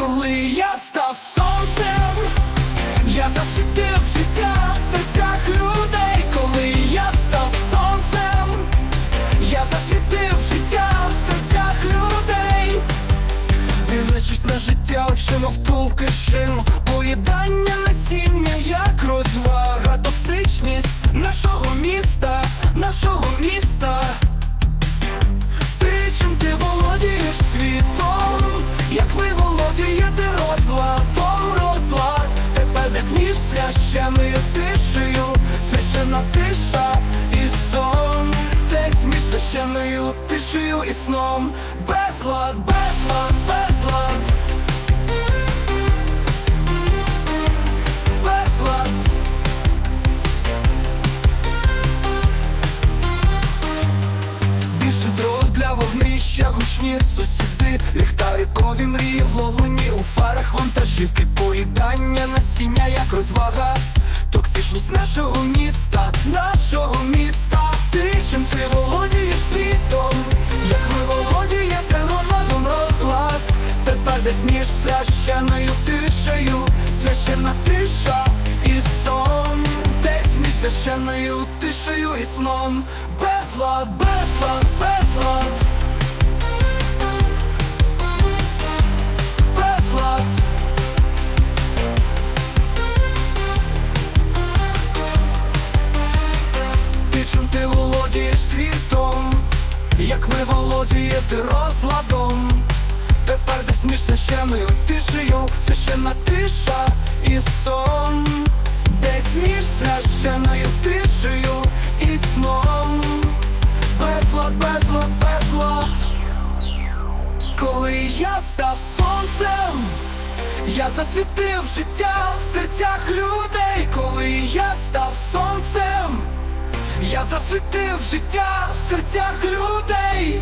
коли я став сонцем, я засвітив життя в серцях людей, коли я став сонцем, я засвітив життя в серцях людей. Дивлячись на життя очима втулки шин Поїдання насіння, як розвага Токсичність нашого міста, нашого міста священною тишею. Священна тиша і сон. Десь між священною тишею і сном. Безлад, безлад, безлад. Безлад. Більше дров для вогнища, гучні сусіди, ліхтарикові мрії вловлені у фарах вантажівки, поїдання насіння, як розвага, токсичність нашого міста, нашого міста. Ти чим ти володієш світом, як ви володієте розладом розлад, тепер десь між священною тишею, священна тиша і сон, десь між священною тишею і сном, безлад, безлад. Безлад. Як ви володієте розладом, тепер десь між священною тишею, священна тиша і сон, десь між священною тишею і сном, безлад, безлад, безлад. Коли я став сонцем, я засвітив життя в серцях людей, коли я став сонцем, я засвітив життя в серцях людей.